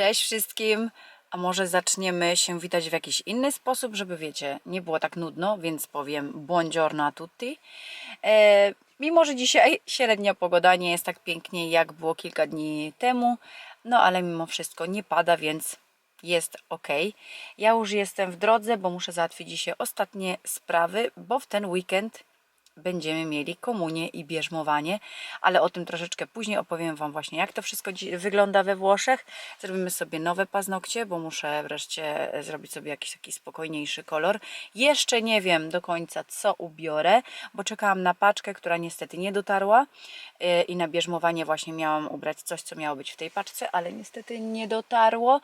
Cześć wszystkim! A może zaczniemy się witać w jakiś inny sposób, żeby wiecie, nie było tak nudno, więc powiem buongiorno a tutti. E, mimo, że dzisiaj średnia pogoda nie jest tak pięknie jak było kilka dni temu, no ale mimo wszystko nie pada, więc jest ok. Ja już jestem w drodze, bo muszę załatwić dzisiaj ostatnie sprawy, bo w ten weekend będziemy mieli komunię i bierzmowanie, ale o tym troszeczkę później opowiem Wam właśnie, jak to wszystko wygląda we Włoszech. Zrobimy sobie nowe paznokcie, bo muszę wreszcie zrobić sobie jakiś taki spokojniejszy kolor. Jeszcze nie wiem do końca, co ubiorę, bo czekałam na paczkę, która niestety nie dotarła yy, i na bierzmowanie właśnie miałam ubrać coś, co miało być w tej paczce, ale niestety nie dotarło,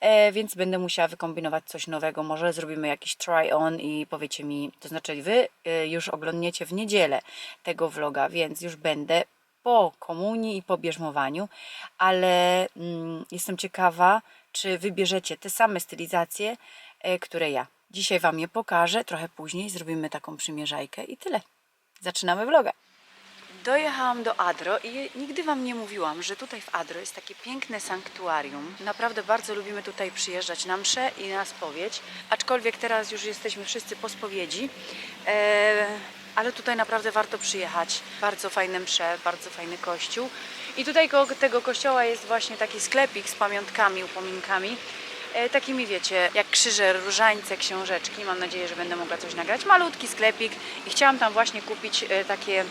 e, więc będę musiała wykombinować coś nowego. Może zrobimy jakiś try-on i powiecie mi, to znaczy Wy e, już oglądniecie w niedzielę tego vloga, więc już będę po komunii i po bierzmowaniu, ale mm, jestem ciekawa, czy wybierzecie te same stylizacje, e, które ja. Dzisiaj Wam je pokażę, trochę później zrobimy taką przymierzajkę i tyle. Zaczynamy vloga. Dojechałam do Adro i nigdy Wam nie mówiłam, że tutaj w Adro jest takie piękne sanktuarium. Naprawdę bardzo lubimy tutaj przyjeżdżać na mszę i na spowiedź, aczkolwiek teraz już jesteśmy wszyscy po spowiedzi. E, ale tutaj naprawdę warto przyjechać. Bardzo fajne msze, bardzo fajny kościół. I tutaj koło tego kościoła jest właśnie taki sklepik z pamiątkami, upominkami. E, takimi wiecie, jak krzyże, różańce, książeczki. Mam nadzieję, że będę mogła coś nagrać. Malutki sklepik i chciałam tam właśnie kupić e, takie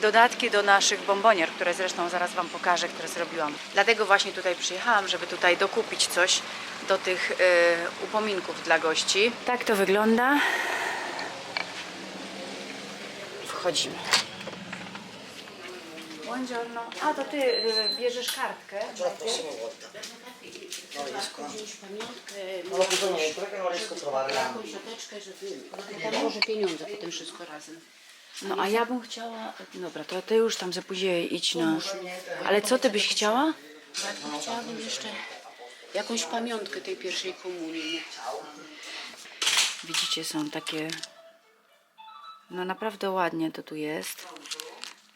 dodatki do naszych bombonier, które zresztą zaraz Wam pokażę, które zrobiłam. Dlatego właśnie tutaj przyjechałam, żeby tutaj dokupić coś do tych e, upominków dla gości. Tak to wygląda. Wchodzimy. Buongiorno. A, to Ty y, bierzesz kartkę? prossima volta. No riesco. Non ho bisogno di perché non riesco a trovare la... siateczkę, żeby... Tam może pieniądze potem wszystko razem. No a ja bym chciała... Dobra, to Ty już tam zapóźniłeś, idź na... Ale co Ty byś chciała? Ja chciałabym jeszcze jakąś pamiątkę tej pierwszej komunii. Widzicie, są takie... No naprawdę ładnie to tu jest.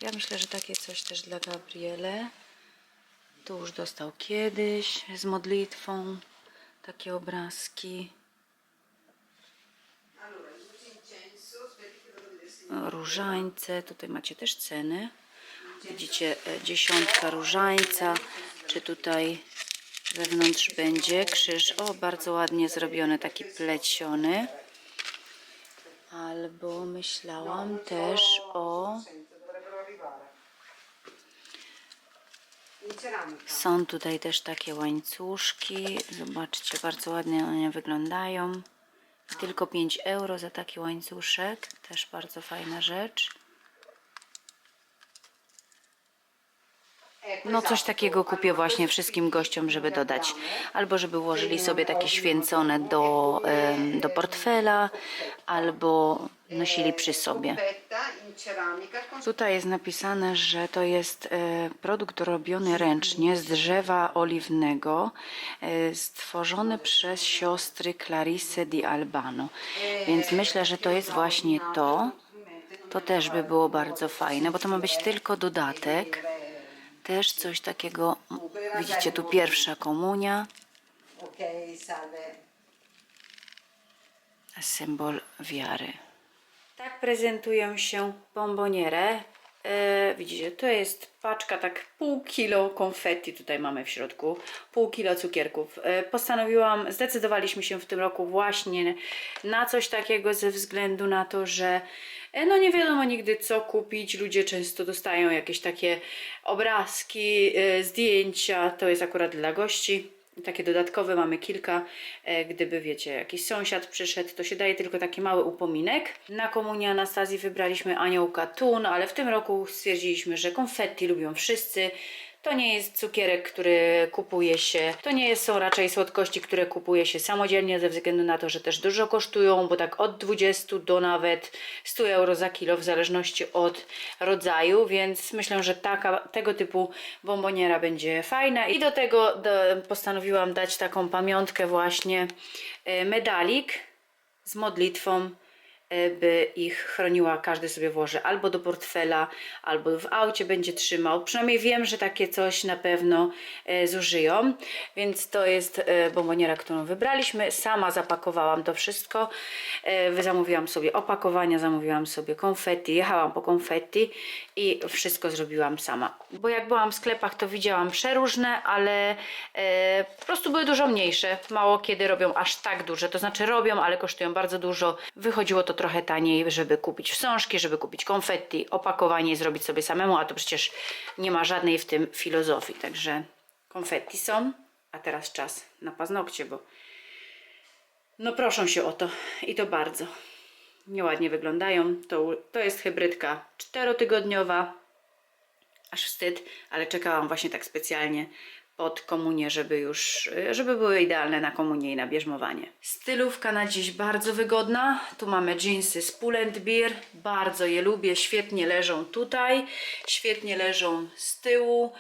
Ja myślę, że takie coś też dla Gabriele. Tu już dostał kiedyś z modlitwą takie obrazki. Różańce, tutaj macie też ceny. Widzicie, e, dziesiątka różańca, czy tutaj wewnątrz będzie krzyż. O, bardzo ładnie zrobiony, taki pleciony. Albo myślałam też o. Są tutaj też takie łańcuszki. Zobaczcie, bardzo ładnie one wyglądają. Tylko 5 euro za taki łańcuszek. Też bardzo fajna rzecz. No coś takiego kupię właśnie wszystkim gościom, żeby dodać. Albo żeby ułożyli sobie takie święcone do, do portfela, albo nosili przy sobie. Tutaj jest napisane, że to jest e, produkt robiony ręcznie z drzewa oliwnego, e, stworzony przez siostry Clarisse di Albano. Więc myślę, że to jest właśnie to. To też by było bardzo fajne, bo to ma być tylko dodatek. Też coś takiego, widzicie tu pierwsza komunia, symbol wiary. Tak prezentują się bomboniere. E, widzicie, to jest paczka, tak pół kilo konfetti tutaj mamy w środku, pół kilo cukierków. E, postanowiłam, zdecydowaliśmy się w tym roku właśnie na coś takiego ze względu na to, że e, no nie wiadomo nigdy co kupić. Ludzie często dostają jakieś takie obrazki, e, zdjęcia, to jest akurat dla gości. Takie dodatkowe mamy kilka. E, Gdyby wiecie, jakiś sąsiad przyszedł, to się daje tylko taki mały upominek. Na komunię Anastazji wybraliśmy aniołka Tun, ale w tym roku stwierdziliśmy, że konfetti lubią wszyscy. To nie jest cukierek, który kupuje się, to nie są raczej słodkości, które kupuje się samodzielnie ze względu na to, że też dużo kosztują, bo tak od 20 do nawet 100 euro za kilo w zależności od rodzaju, więc myślę, że taka, tego typu bomboniera będzie fajna. I do tego do, postanowiłam dać taką pamiątkę właśnie e, medalik z modlitwą by ich chroniła, każdy sobie włoży albo do portfela, albo w aucie będzie trzymał. Przynajmniej wiem, że takie coś na pewno e, zużyją, więc to jest e, bomboniera, którą wybraliśmy. Sama zapakowałam to wszystko. E, zamówiłam sobie opakowania, zamówiłam sobie konfetti, jechałam po konfetti i wszystko zrobiłam sama. Bo jak byłam w sklepach, to widziałam przeróżne, ale po prostu były dużo mniejsze. Mało kiedy robią aż tak duże. To znaczy robią, ale kosztują bardzo dużo. Wychodziło to trochę taniej, żeby kupić wstążki, żeby kupić konfetti, opakowanie i zrobić sobie samemu, a to przecież nie ma żadnej w tym filozofii. Także konfetti są, a teraz czas na paznokcie, bo no proszą się o to i to bardzo. Nieładnie wyglądają. To, to jest hybrydka czterotygodniowa. Aż wstyd, ale czekałam właśnie tak specjalnie pod komunię, żeby już, żeby były idealne na komunię i na bierzmowanie. Stylówka na dziś bardzo wygodna. Tu mamy jeansy z Bear. Bardzo je lubię. Świetnie leżą tutaj. Świetnie leżą z tyłu.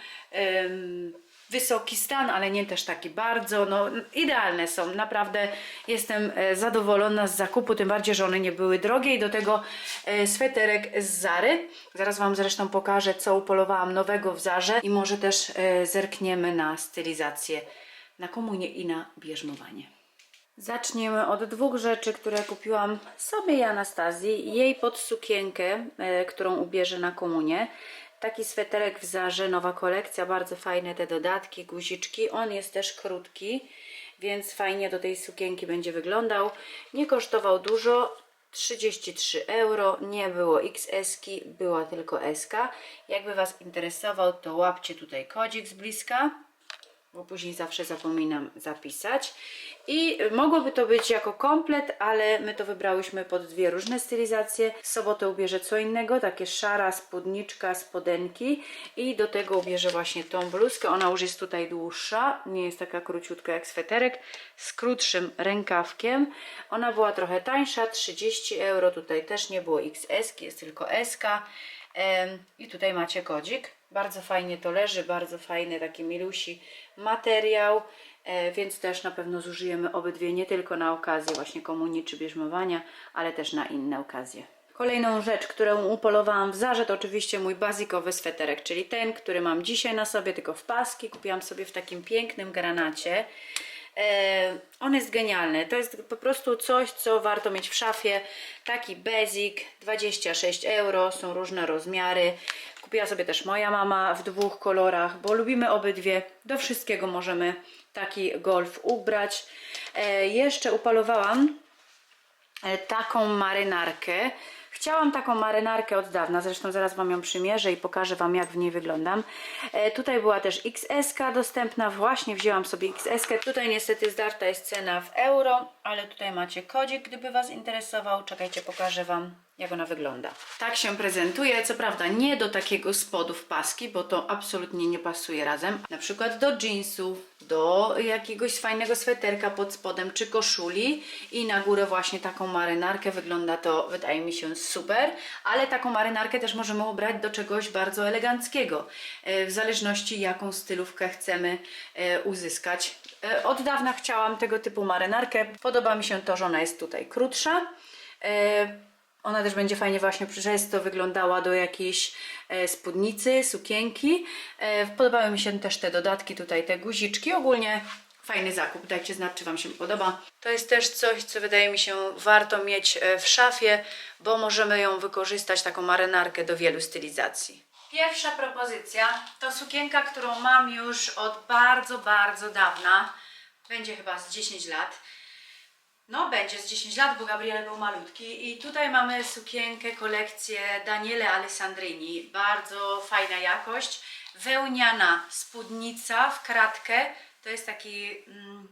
Wysoki stan, ale nie też taki bardzo. No, idealne są. Naprawdę jestem e, zadowolona z zakupu, tym bardziej, że one nie były drogie i do tego e, sweterek z Zary. Zaraz Wam zresztą pokażę, co upolowałam nowego w Zarze i może też e, zerkniemy na stylizację na komunię i na bierzmowanie. Zaczniemy od dwóch rzeczy, które kupiłam sobie i Anastazji. Jej pod sukienkę, którą ubierze na komunię. Taki sweterek w Zarze, nowa kolekcja, bardzo fajne te dodatki, guziczki. On jest też krótki, więc fajnie do tej sukienki będzie wyglądał. Nie kosztował dużo, 33 euro, nie było XS-ki, była tylko SK. Jakby Was interesował, to łapcie tutaj kodzik z bliska bo później zawsze zapominam zapisać. I mogłoby to być jako komplet, ale my to wybrałyśmy pod dwie różne stylizacje. W sobotę ubierze co innego, takie szara spódniczka, spodenki i do tego ubierze właśnie tą bluzkę. Ona już jest tutaj dłuższa, nie jest taka króciutka jak sweterek, z krótszym rękawkiem. Ona była trochę tańsza, 30 euro, tutaj też nie było XS, jest tylko SK. I tutaj macie kodzik. Bardzo fajnie to leży, bardzo fajny taki milusi materiał, e, więc też na pewno zużyjemy obydwie nie tylko na okazję właśnie komunii czy bierzmowania, ale też na inne okazje. Kolejną rzecz, którą upolowałam w Zarze, to oczywiście mój bazikowy sweterek, czyli ten, który mam dzisiaj na sobie, tylko w paski. Kupiłam sobie w takim pięknym granacie. E, on jest genialny. To jest po prostu coś, co warto mieć w szafie. Taki basic, 26 euro, są różne rozmiary. Kupiła sobie też moja mama w dwóch kolorach, bo lubimy obydwie. Do wszystkiego możemy taki golf ubrać. E, jeszcze upalowałam e, taką marynarkę. Chciałam taką marynarkę od dawna, zresztą zaraz Wam ją przymierzę i pokażę Wam jak w niej wyglądam. E, tutaj była też XS dostępna, właśnie wzięłam sobie XS. -kę. Tutaj niestety zdarta jest cena w euro, ale tutaj macie kodzik, gdyby Was interesował. Czekajcie, pokażę Wam jak ona wygląda. Tak się prezentuje, co prawda nie do takiego spodu w paski, bo to absolutnie nie pasuje razem. Na przykład do jeansów, do jakiegoś fajnego sweterka pod spodem czy koszuli i na górę właśnie taką marynarkę. Wygląda to, wydaje mi się, super, ale taką marynarkę też możemy ubrać do czegoś bardzo eleganckiego, e, w zależności jaką stylówkę chcemy e, uzyskać. E, Od dawna chciałam tego typu marynarkę. Podoba mi się to, że ona jest tutaj krótsza. Ona też będzie fajnie właśnie przez to wyglądała do jakiejś e, spódnicy, sukienki. E, podobały mi się też te dodatki, tutaj te guziczki. Ogólnie fajny zakup. Dajcie znać, czy Wam się podoba. To jest też coś, co wydaje mi się warto mieć e, w szafie, bo możemy ją wykorzystać, taką marynarkę do wielu stylizacji. Pierwsza propozycja to sukienka, którą mam już od bardzo, bardzo dawna. Będzie chyba z 10 lat. No, będzie z 10 lat, bo Gabriele był malutki. I tutaj mamy sukienkę, kolekcję Daniele Alessandrini. Bardzo fajna jakość. Wełniana spódnica w kratkę. To jest taki mm,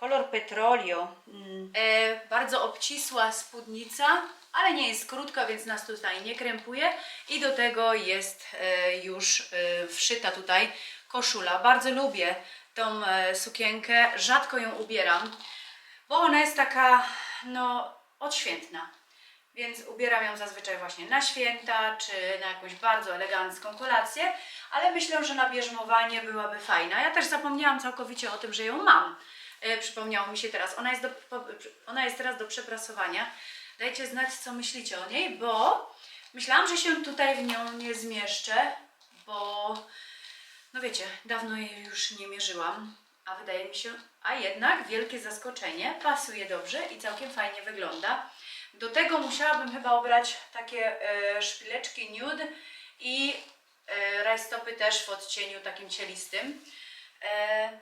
kolor petrolio. Mm. E, bardzo obcisła spódnica, ale nie jest krótka, więc nas tutaj nie krępuje. I do tego jest e, już e, wszyta tutaj koszula. Bardzo lubię tą e, sukienkę. Rzadko ją ubieram bo ona jest taka, no, odświętna. Więc ubieram ją zazwyczaj właśnie na święta, czy na jakąś bardzo elegancką kolację, ale myślę, że na bierzmowanie byłaby fajna. Ja też zapomniałam całkowicie o tym, że ją mam. E, przypomniało mi się teraz. Ona jest, do, ona jest teraz do przeprasowania, Dajcie znać, co myślicie o niej, bo myślałam, że się tutaj w nią nie zmieszczę, bo no wiecie, dawno jej już nie mierzyłam, a wydaje mi się, a jednak wielkie zaskoczenie, pasuje dobrze i całkiem fajnie wygląda. Do tego musiałabym chyba ubrać takie e, szpileczki nude i e, rajstopy też w odcieniu takim cielistym. E,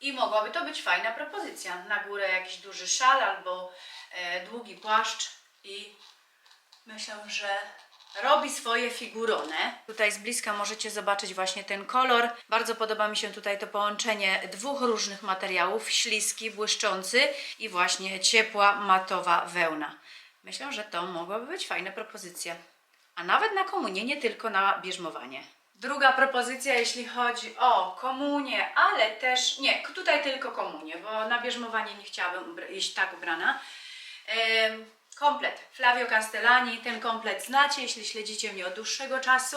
I mogłaby to być fajna propozycja. Na górę jakiś duży szal albo e, długi płaszcz i myślę, że robi swoje figurone. Tutaj z bliska możecie zobaczyć właśnie ten kolor. Bardzo podoba mi się tutaj to połączenie dwóch różnych materiałów, śliski, błyszczący i właśnie ciepła, matowa wełna. Myślę, że to mogłaby być fajna propozycja. A nawet na komunię, nie tylko na bierzmowanie. Druga propozycja, jeśli chodzi o komunię, ale też, nie, tutaj tylko komunię, bo na bierzmowanie nie chciałabym iść tak ubrana. Em, komplet Flavio Castellani. Ten komplet znacie, jeśli śledzicie mnie od dłuższego czasu.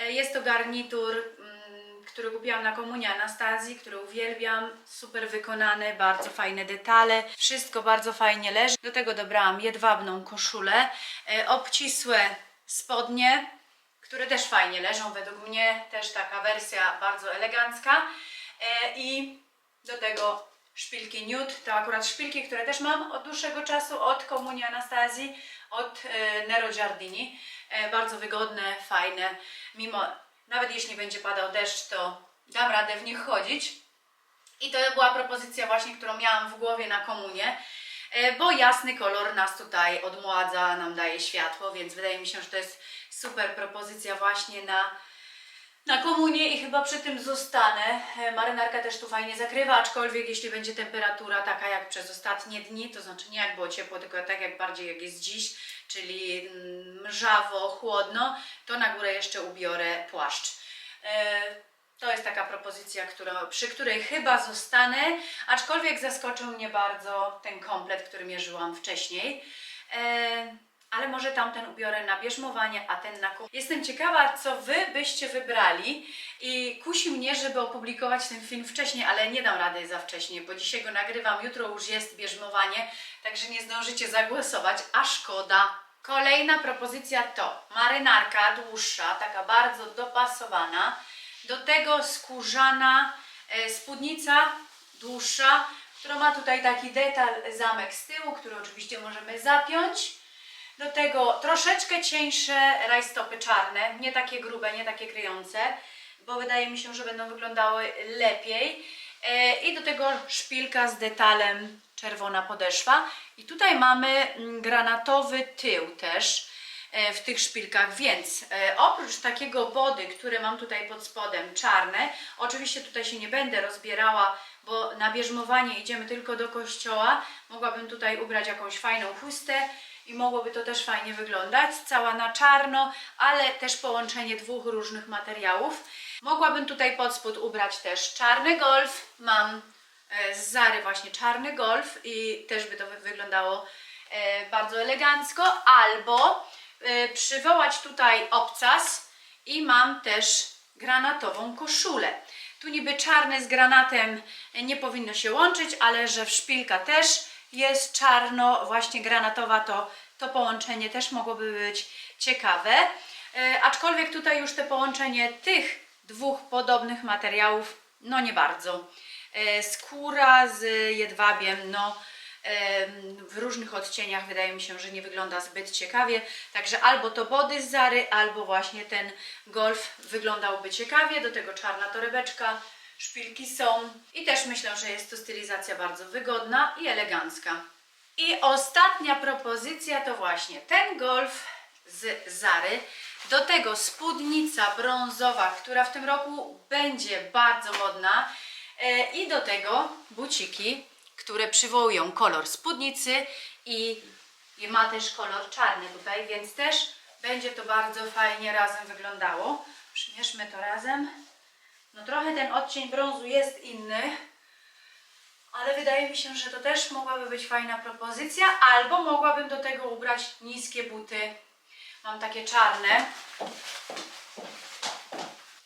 E, Jest to garnitur, mm, który kupiłam na komunię Anastazji, który uwielbiam. Super wykonany, bardzo fajne detale. Wszystko bardzo fajnie leży. Do tego dobrałam jedwabną koszulę, e, obcisłe spodnie, które też fajnie leżą według mnie. Też taka wersja bardzo elegancka. E, I do tego szpilki nude, to akurat szpilki, które też mam od dłuższego czasu, od Komunii Anastazji, od e, Nero Giardini. E, bardzo wygodne, fajne, mimo, nawet jeśli będzie padał deszcz, to dam radę w nich chodzić. I to była propozycja właśnie, którą miałam w głowie na komunię, e, bo jasny kolor nas tutaj odmładza, nam daje światło, więc wydaje mi się, że to jest super propozycja właśnie na na komunię i chyba przy tym zostanę. E, Marynarka też tu fajnie zakrywa, aczkolwiek jeśli będzie temperatura taka jak przez ostatnie dni, to znaczy nie jak było ciepło, tylko tak jak bardziej jak jest dziś, czyli mm, mrzawo, chłodno, to na górę jeszcze ubiorę płaszcz. E, To jest taka propozycja, która, przy której chyba zostanę, aczkolwiek zaskoczył mnie bardzo ten komplet, który mierzyłam wcześniej. Ale może tamten ubiorę na bierzmowanie, a ten na kup. Jestem ciekawa, co Wy byście wybrali i kusi mnie, żeby opublikować ten film wcześniej, ale nie dam rady za wcześnie, bo dzisiaj go nagrywam, jutro już jest bierzmowanie, także nie zdążycie zagłosować, a szkoda. Kolejna propozycja to marynarka dłuższa, taka bardzo dopasowana, do tego skórzana e, spódnica dłuższa, która ma tutaj taki detal zamek z tyłu, który oczywiście możemy zapiąć. Do tego troszeczkę cieńsze rajstopy czarne, nie takie grube, nie takie kryjące, bo wydaje mi się, że będą wyglądały lepiej. E, I do tego szpilka z detalem czerwona podeszwa. I tutaj mamy mm, granatowy tył też e, w tych szpilkach, więc e, oprócz takiego body, które mam tutaj pod spodem, czarne, oczywiście tutaj się nie będę rozbierała, bo na bierzmowanie idziemy tylko do kościoła, mogłabym tutaj ubrać jakąś fajną chustę, i mogłoby to też fajnie wyglądać, cała na czarno, ale też połączenie dwóch różnych materiałów. Mogłabym tutaj pod spód ubrać też czarny golf, mam e, z Zary właśnie czarny golf i też by to wy- wyglądało e, bardzo elegancko, albo e, przywołać tutaj obcas i mam też granatową koszulę. Tu niby czarne z granatem nie powinno się łączyć, ale że w szpilka też jest czarno, właśnie granatowa, to, to połączenie też mogłoby być ciekawe. E, aczkolwiek tutaj już te połączenie tych dwóch podobnych materiałów, no nie bardzo. E, skóra z jedwabiem, no em, w różnych odcieniach wydaje mi się, że nie wygląda zbyt ciekawie. Także albo to body z Zary, albo właśnie ten golf wyglądałby ciekawie. Do tego czarna torebeczka, szpilki są i też myślę, że jest to stylizacja bardzo wygodna i elegancka. I ostatnia propozycja to właśnie ten golf z Zary. Do tego spódnica brązowa, która w tym roku będzie bardzo modna. E, I do tego buciki, które przywołują kolor spódnicy i, ma też kolor czarny tutaj, więc też będzie to bardzo fajnie razem wyglądało. Przymierzmy to razem. No trochę ten odcień brązu jest inny, ale wydaje mi się, że to też mogłaby być fajna propozycja, albo mogłabym do tego ubrać niskie buty. Mam takie czarne.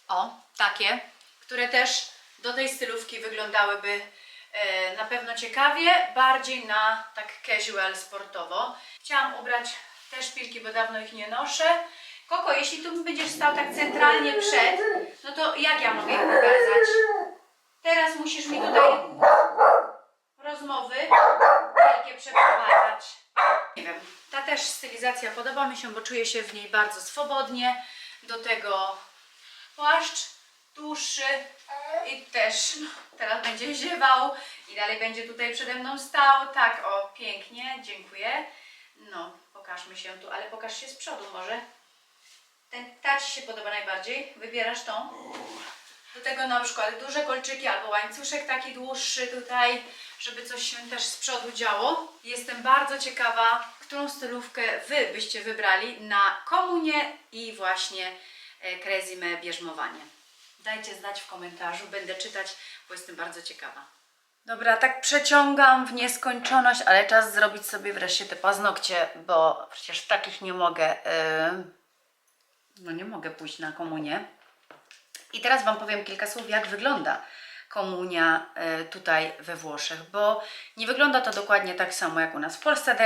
O, takie, które też do tej stylówki wyglądałyby e, na pewno ciekawie, bardziej na tak casual, sportowo. Chciałam ubrać te szpilki, bo dawno ich nie noszę. Koko, jeśli tu będziesz stał tak centralnie przed, no to jak ja mogę pokazać? Teraz musisz mi tutaj rozmowy wielkie przeprowadzać. Nie wiem, ta też stylizacja podoba mi się, bo czuję się w niej bardzo swobodnie. Do tego płaszcz dłuższy i też teraz będzie ziewał i dalej będzie tutaj przede mną stał. Tak, o, pięknie, dziękuję. No, pokażmy się tu, ale pokaż się z przodu może. Ten, ta Ci się podoba najbardziej? Wybierasz tą? Do tego na przykład duże kolczyki albo łańcuszek taki dłuższy tutaj, żeby coś się też z przodu działo. Jestem bardzo ciekawa, którą stylówkę Wy byście wybrali na komunię i właśnie e, krezimę bierzmowanie. Dajcie znać w komentarzu, będę czytać, bo jestem bardzo ciekawa. Dobra, tak przeciągam w nieskończoność, ale czas zrobić sobie wreszcie te paznokcie, bo przecież takich nie mogę, yy, no nie mogę pójść na komunię. I teraz Wam powiem kilka słów, jak wygląda komunia e, tutaj we Włoszech, bo nie wygląda to dokładnie tak samo jak u nas w Polsce.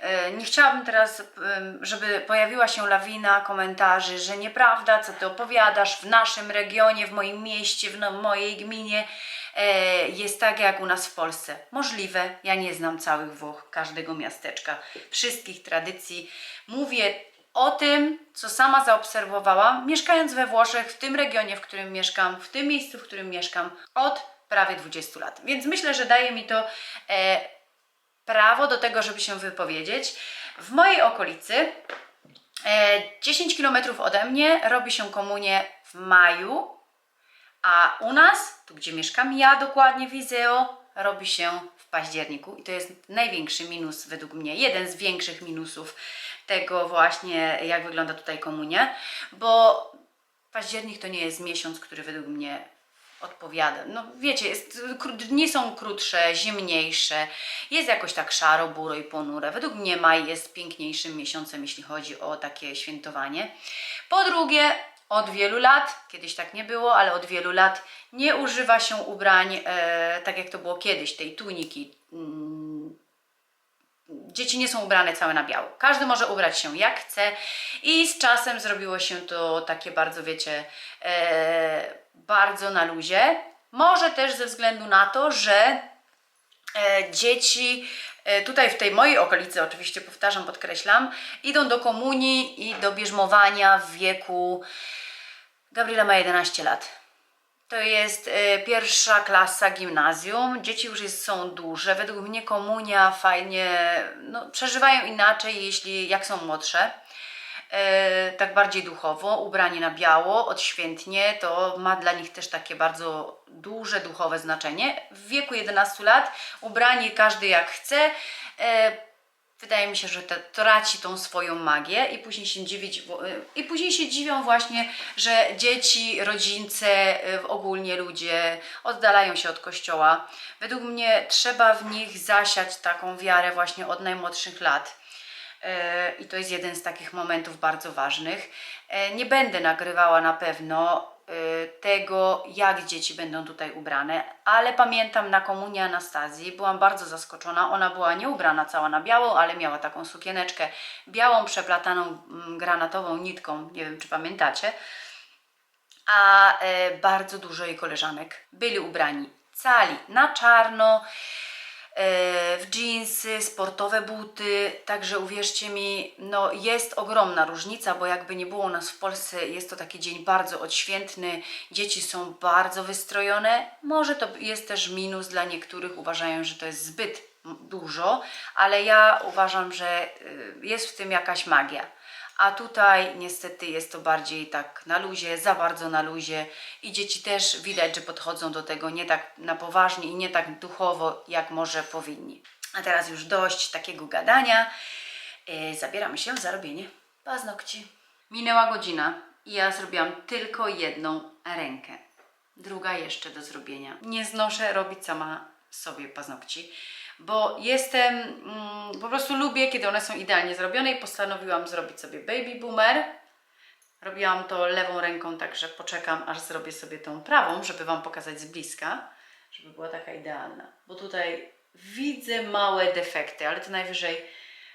E, nie chciałabym teraz, em, żeby pojawiła się lawina komentarzy, że nieprawda, co Ty opowiadasz w naszym regionie, w moim mieście, w no, mojej gminie e, jest tak jak u nas w Polsce. Możliwe, ja nie znam całych Włoch, każdego miasteczka, wszystkich tradycji. Mówię o tym, co sama zaobserwowałam, mieszkając we Włoszech, w tym regionie, w którym mieszkam, w tym miejscu, w którym mieszkam od prawie 20 lat. Więc myślę, że daje mi to e, prawo do tego, żeby się wypowiedzieć. W mojej okolicy, e, 10 km ode mnie, robi się komunię w maju, a u nas, tu gdzie mieszkam ja dokładnie w robi się w październiku i to jest największy minus według mnie, jeden z większych minusów tego właśnie, jak wygląda tutaj komunia, bo październik to nie jest miesiąc, który według mnie odpowiada. No wiecie, jest, dni są krótsze, zimniejsze, jest jakoś tak szaro, buro i ponure. Według mnie maj jest piękniejszym miesiącem, jeśli chodzi o takie świętowanie. Po drugie, od wielu lat, kiedyś tak nie było, ale od wielu lat nie używa się ubrań e, tak jak to było kiedyś, tej tuniki. Dzieci nie są ubrane całe na biało. Każdy może ubrać się jak chce i z czasem zrobiło się to takie bardzo, wiecie, e, bardzo na luzie. Może też ze względu na to, że e, dzieci e, tutaj w tej mojej okolicy, oczywiście powtarzam, podkreślam, idą do komunii i do bierzmowania w wieku. Gabriela ma 11 lat. To jest e, pierwsza klasa gimnazjum. Dzieci już jest, są duże. Według mnie komunia fajnie, no, przeżywają inaczej, jeśli jak są młodsze. E, tak bardziej duchowo, ubranie na biało, odświętnie, to ma dla nich też takie bardzo duże duchowe znaczenie. W wieku 11 lat ubranie każdy jak chce. E, wydaje mi się, że to traci tą swoją magię i później się dziwić, y, i później się dziwią właśnie, że dzieci, rodzice, y, ogólnie ludzie oddalają się od kościoła. Według mnie trzeba w nich zasiać taką wiarę właśnie od najmłodszych lat. E, I to jest jeden z takich momentów bardzo ważnych. Nie będę nagrywała na pewno tego, jak dzieci będą tutaj ubrane, ale pamiętam na komunii Anastazji byłam bardzo zaskoczona. Ona była nie ubrana cała na biało, ale miała taką sukieneczkę białą, przeplataną mm, granatową nitką. Nie wiem, czy pamiętacie a e, bardzo dużo jej koleżanek byli ubrani cali na czarno, w dżinsy, sportowe buty, także uwierzcie mi, no jest ogromna różnica, bo jakby nie było u nas w Polsce, jest to taki dzień bardzo odświętny, dzieci są bardzo wystrojone, może to jest też minus dla niektórych, uważają, że to jest zbyt dużo, ale ja uważam, że y, jest w tym jakaś magia. A tutaj niestety jest to bardziej tak na luzie, za bardzo na luzie i dzieci też widać, że podchodzą do tego nie tak na poważnie i nie tak duchowo, jak może powinni. A teraz już dość takiego gadania. Yy, zabieramy się za robienie paznokci. Minęła godzina i ja zrobiłam tylko jedną rękę. Druga jeszcze do zrobienia. Nie znoszę robić sama sobie paznokci, bo jestem, mm, po prostu lubię, kiedy one są idealnie zrobione i postanowiłam zrobić sobie baby boomer. Robiłam to lewą ręką, także poczekam, aż zrobię sobie tą prawą, żeby Wam pokazać z bliska, żeby była taka idealna. Bo tutaj widzę małe defekty, ale to najwyżej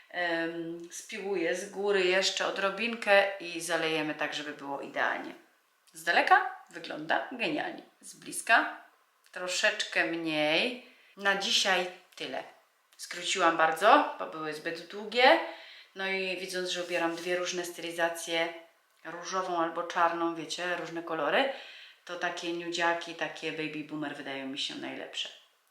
em, spiłuję z góry jeszcze odrobinkę i zalejemy tak, żeby było idealnie. Z daleka wygląda genialnie. Z bliska troszeczkę mniej. Na dzisiaj tyle. Skróciłam bardzo, bo były zbyt długie. No i widząc, że ubieram dwie różne stylizacje, różową albo czarną, wiecie, różne kolory, to takie nudziaki, takie baby boomer wydają mi się najlepsze.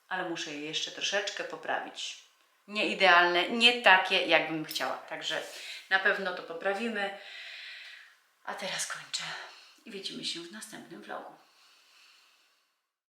Ale muszę je jeszcze troszeczkę poprawić. Nie idealne, nie takie, jakbym chciała. Także na pewno to poprawimy. A teraz kończę i widzimy się w następnym vlogu.